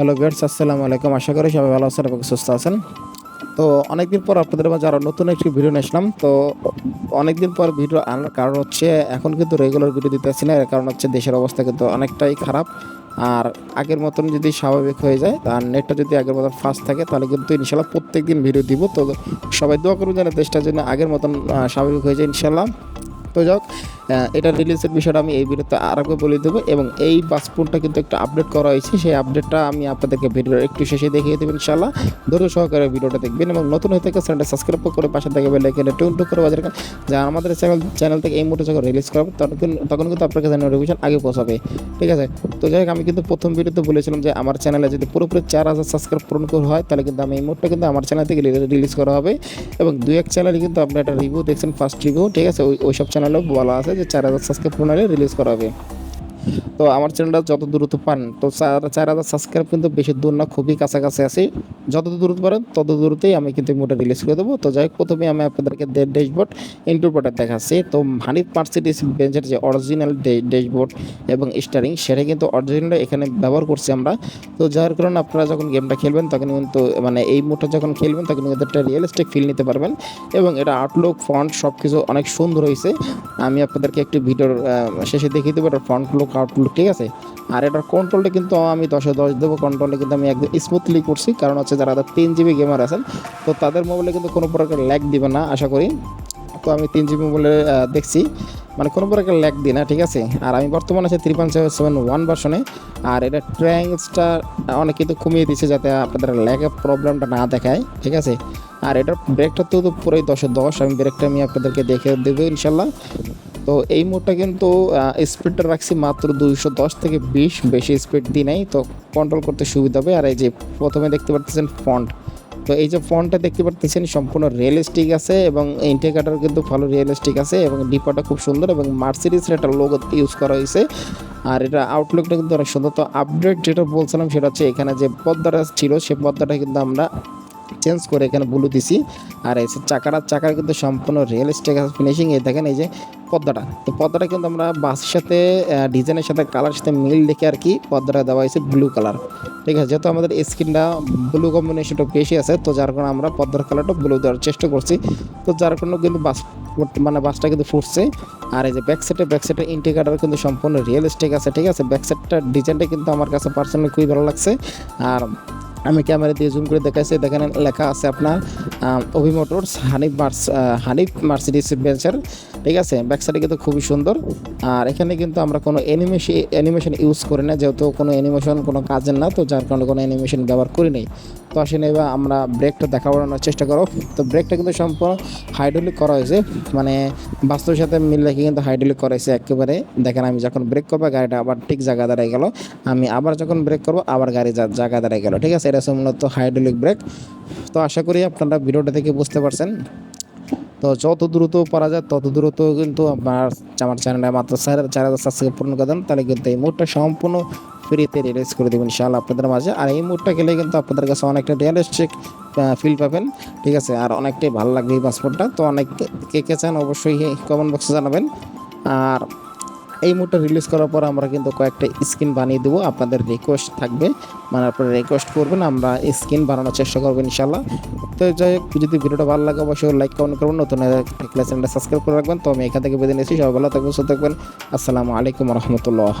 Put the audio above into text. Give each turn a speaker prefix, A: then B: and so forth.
A: Hello viewers আসসালামু আলাইকুম। আশা করি সবাই ভালো আছেন এবং সুস্থ আছেন। তো অনেকদিন পর আপনাদের মাঝে আরও নতুন একটি ভিডিও নিয়ে আসলাম। তো অনেকদিন পর ভিডিও আনার কারণ হচ্ছে, এখন কিন্তু রেগুলার ভিডিও দিতে আসছি না। এর কারণ হচ্ছে দেশের অবস্থা কিন্তু অনেকটাই খারাপ। আর আগের মতন যদি স্বাভাবিক হয়ে যায় আর নেটটা যদি আগের মতন ফাস্ট থাকে, তাহলে কিন্তু ইনশাল্লাহ প্রত্যেক দিন ভিডিও দিব। তো সবাই দোয়া করুন যেন দেশটা যেন আগের মতন স্বাভাবিক হয়ে যায় ইনশাল্লাহ। তো যাক এটা রিলিজের বিষয়টা আমি এই ভিডিওতে আরেকবার বলে দেবো এবং এই বাসপুনটা কিন্তু একটা আপডেট করা হয়েছে। সেই আপডেটটা আমি আপনাদেরকে ভিডিওর একটু শেষে দেখিয়ে দেবেন ইনশাল্লাহ ধৈর্য সহকারে ভিডিওটা দেখবেন এবং নতুন হয়ে থাকে চ্যানেলটা সাবস্ক্রাইব করে পাশে থেকে বেল টুন টু করে বাজার যা আমাদের চ্যানেল চ্যানেল থেকে এই মুহূর্তে যখন রিলিজ করাবে তখন তখন কিন্তু আপনার কাছে নোটিফিকেশন আগে পৌঁছাবে। ঠিক আছে? তো যাই হোক, আমি কিন্তু প্রথম ভিডিওতে বলেছিলাম যে আমার চ্যানেলে যদি পুরোপুরি চার হাজার সাবস্ক্রাইব পূরণ করা হয়, তাহলে কিন্তু আমি এই মুহূর্তে কিন্তু আমার চ্যানেল থেকে রিলিজ করা হবে। এবং দু এক চ্যানেলে কিন্তু আপনি একটা রিভিউ দেখছেন ফার্স্ট রিভিউ ঠিক আছে? ওই ওই সব চ্যানেলেও বলা আছে যে চার হাজার সাবস্ক্রাইব পুনরায় রিলিজ করা হবে। তো আমার চ্যানেলটা যত দ্রুত পান তো চার হাজার সাবস্ক্রাইব কিন্তু বেশি দূর না, খুবই কাছাকাছি আছে। যত দ্রুত পারেন, তত দ্রুতই আমি কিন্তু মোটা রিলিজ করে দেবো। তো যাই হোক, প্রথমে আমি আপনাদেরকে ড্যাশবোর্ড ইন্টারপ্রেটার দেখাচ্ছি। তো হানিফ মার্সিডিস বেঞ্চের যে অরিজিনাল ড্যাশবোর্ড এবং স্টারিং সেটা কিন্তু অরিজিনাল এখানে ব্যবহার করছি আমরা। তো যার কারণে আপনারা যখন গেমটা খেলবেন, তখন কিন্তু মানে এই মোটা যখন খেলবেন, তখন কিন্তু একটা রিয়েলিস্টিক ফিল নিতে পারবেন। এবং এটা আউটলুক ফন্ট সব কিছু অনেক সুন্দর হয়েছে। আমি আপনাদেরকে একটি ভিডিওর শেষে দেখিয়ে দেবো এটার ফ্রন্ট লুক আউটলুক ঠিক আছে? আর এটার কন্ট্রোলটা কিন্তু আমি দশে দশ দেবো। কন্ট্রোলে কিন্তু আমি একদম স্মুথলি করছি। কারণ হচ্ছে যারা তিন জিবি গেমার আছেন, তো তাদের মোবাইলে কিন্তু কোনো প্রকার ল্যাগ দিবে না, আশা করি। তো আমি তিন জিবি মোবাইলে দেখছি। মানে কোনো প্রকার ল্যাগ দিই না, ঠিক আছে? আর আমি বর্তমানে আছে three point seven seven one ভার্সনে আর এটা ট্র্যাঙ্কসটা অনেক কিন্তু কমিয়ে দিচ্ছে যাতে আপনাদের ল্যাগের প্রবলেমটা না দেখায়, ঠিক আছে? আর এটার ব্রেকটা তো পুরোই দশে দশ। আমি ব্রেকটা আমি আপনাদেরকে দেখে দেবো ইনশাল্লাহ। তো এই মোডটা কিন্তু স্পিডটা রাখছি মাত্র দুইশো দশ থেকে বিশ, বেশি স্পিড দিই নাই, তো কন্ট্রোল করতে সুবিধা হবে। আর এই যে প্রথমে দেখতে পাচ্ছেন ফন্ট তো এই যে ফন্টটা দেখতে পাচ্ছেন সম্পূর্ণ রিয়েলিস্টিক আছে এবং ইন্টিগ্রেটার কিন্তু ভালো রিয়েলিস্টিক আছে এবং ডিপাটা খুব সুন্দর এবং মার্সিডিসের একটা লোগো ইউজ করা হয়েছে। আর এটা আউটলুকটা কিন্তু অনেক সুন্দর। তো আপডেট যেটা বলছিলাম, সেটা হচ্ছে এখানে যে পর্দাটা ছিল সেই পর্দাটা কিন্তু আমরা চেঞ্জ করে এখানে ব্লু দিছি। আর এই চাকাটা, চাকার কিন্তু সম্পূর্ণ রিয়েলিস্টিক ফিনিশিং এই দেখেন এই যে পর্দাটা তো পর্দাটা কিন্তু আমরা বাসের সাথে ডিজাইনের সাথে কালার সাথে মিল দেখে আর কি পর্দাটা দেওয়া হয়েছে ব্লু কালার ঠিক আছে, যেহেতু আমাদের স্কিনটা ব্লু কম্বিনেশনটা বেশি আছে, তো যার কারণে আমরা পর্দার কালারটা ব্লু দেওয়ার চেষ্টা করছি। তো যার কারণে কিন্তু বাস মানে বাসটা কিন্তু ফুটছে। আর এই যে ব্যাক সাইডে ব্যাক সাইডে ইন্টিগ্রেটার কিন্তু সম্পূর্ণ রিয়েল রিয়েলিস্টিক আছে। ঠিক আছে ব্যাক সাইডটার ডিজাইনটা কিন্তু আমার কাছে পার্সোনালি খুবই ভালো লাগছে। আর আমি ক্যামেরা দিয়ে জুম করে দেখাইছি দেখেন লেখা আছে আপনার অভি মোটরস, হানিফ মার্স হানিফ মার্সিডিস বেঞ্চার। ঠিক আছে ব্যাক সাইডে কিন্তু খুবই সুন্দর। আর এখানে কিন্তু আমরা কোনো অ্যানিমেশন অ্যানিমেশন ইউজ করি না, যেহেতু কোনো অ্যানিমেশন কোনো কাজের না, তো যার কারণে কোনো অ্যানিমেশন ব্যবহার করি নাই। তো আসেন এবার আমরা ব্রেকটা দেখা বাড়ানোর চেষ্টা করো। তো ব্রেকটা কিন্তু সম্পূর্ণ হাইড্রোলিক করা হয়েছে। মানে বাস্তবের সাথে মিল রেখে কিন্তু হাইড্রোলিক করা হয়েছে একেবারে। দেখেন, আমি যখন ব্রেক করব, গাড়িটা আবার ঠিক জায়গা দাঁড়ায় গেল। আমি আবার যখন ব্রেক করব, আবার গাড়ি জায়গা দাঁড়ায় গেল। ঠিক আছে, এটা হচ্ছে মূলত হাইড্রোলিক ব্রেক তো আশা করি আপনারা ভিডিওটা থেকে বুঝতে পারছেন। তো যত দ্রুত পারা যায়, তত দ্রুত কিন্তু আপনার আমার চ্যানেলে মাত্র চার হাজার সাবস্ক্রাইব পূরণ করে দেন। তাহলে কিন্তু এই মুডটা সম্পূর্ণ ফ্রিতে রিলিজ করে দেবেন ইনশাআল্লাহ আপনাদের মাঝে। আর এই মুডটা খেলে কিন্তু আপনাদের কাছে অনেকটা রিয়েলিস্টিক ফিল পাবেন। ঠিক আছে? আর অনেকটাই ভালো লাগবে এই পাসপোর্টটা তো অনেক কে কে চান অবশ্যই কমেন্ট বক্সে জানাবেন। আর এই মুডটা রিলিজ করার পর আমরা কিন্তু কয়েকটা স্ক্রিন বানিয়ে দেবো। আপনাদের রিকোয়েস্ট থাকবে। মানে আপনারা রিকোয়েস্ট করবেন, আমরা স্ক্রিন বানানোর চেষ্টা করব ইনশাল্লাহ তো যাই হোক, যদি ভিডিওটা ভালো লাগে, অবশ্যই লাইক কমেন্ট করবেন। নতুন চ্যানেলটা সাবস্ক্রাইব করে রাখবেন। তো আমি এখান থেকে বেঁধে নিয়েছি সবাই ভালো থাকবেন, সুস্থ থাকবেন। আসসালামু আলাইকুম রহমতুল্লাহ।